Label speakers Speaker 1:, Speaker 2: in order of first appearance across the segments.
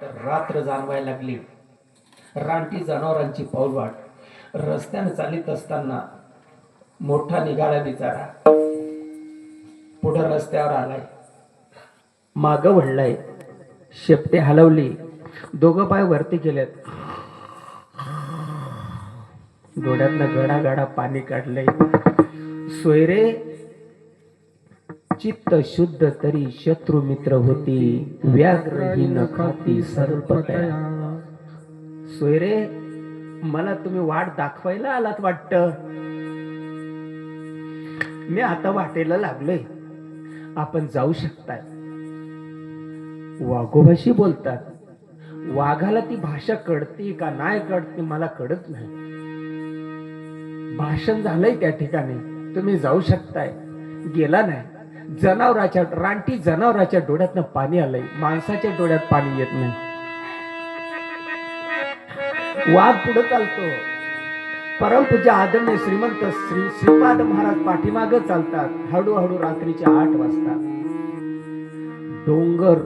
Speaker 1: तर रात्र जाणवायला लागली. रानटी जनावरांची पाऊलवाट. रस्त्याने चालित असताना मोठा निघाला बिचारा. पुढे रस्त्यावर आलाय. माग वळलाय. शेपटे हलवली. दोघं पाय वरती गेलेत. डोळ्यातनं गडा पाणी काढलंय. सोयरे चित्त शुद्ध तरी शत्रू मित्र होती. व्याघ्रहीन खाती सर्पतया. सोयरे मला तुम्ही वाट दाखवायला आलात वाटत. मी आता वाटेला लागलोय. आपण जाऊ शकताय. वाघोबाशी बोलतात. वाघाला ती भाषा कळते का नाही कळते मला कळत नाही. भाषण झालंय त्या ठिकाणी. तुम्ही जाऊ शकताय. गेला नाही. जनावराच्या रानटी जनावराच्या डोळ्यातनं पाणी आलंय. माणसाच्या डोळ्यात पाणी येत नाही. वाघ पुढे चालतो. परमपूज्य आदरणीय श्रीमंत श्री श्रीपाद महाराज पाठीमाग चालतात हळूहळू रात्रीच्या आठ वाजता डोंगर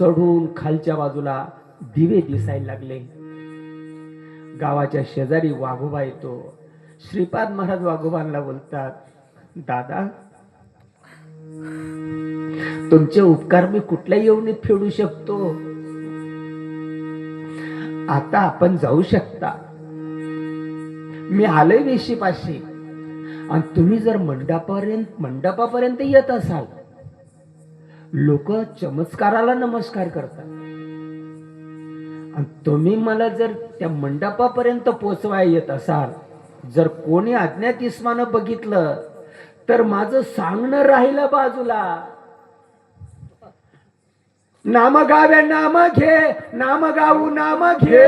Speaker 1: चढून खालच्या बाजूला दिवे दिसायला लागले. गावाच्या शेजारी वाघोबा येतो. श्रीपाद महाराज वाघोबांना बोलतात दादा तुमचे उपकार मी कुठल्या येऊन फेडू शकतो. आता आपण जाऊ शकता. मी आलोय वेशीपाशी. आणि तुम्ही जर मंडपापर्यंत मंडपापर्यंत येत असाल लोक चमत्काराला नमस्कार करतात. आणि तुम्ही मला जर त्या मंडपापर्यंत पोचवाय येत असाल जर कोणी अज्ञात इस्मानं बघितलं तर माझं सांगणं राहिलं बाजूला. नाम गावे नाम घे नाम गाऊ नाम घे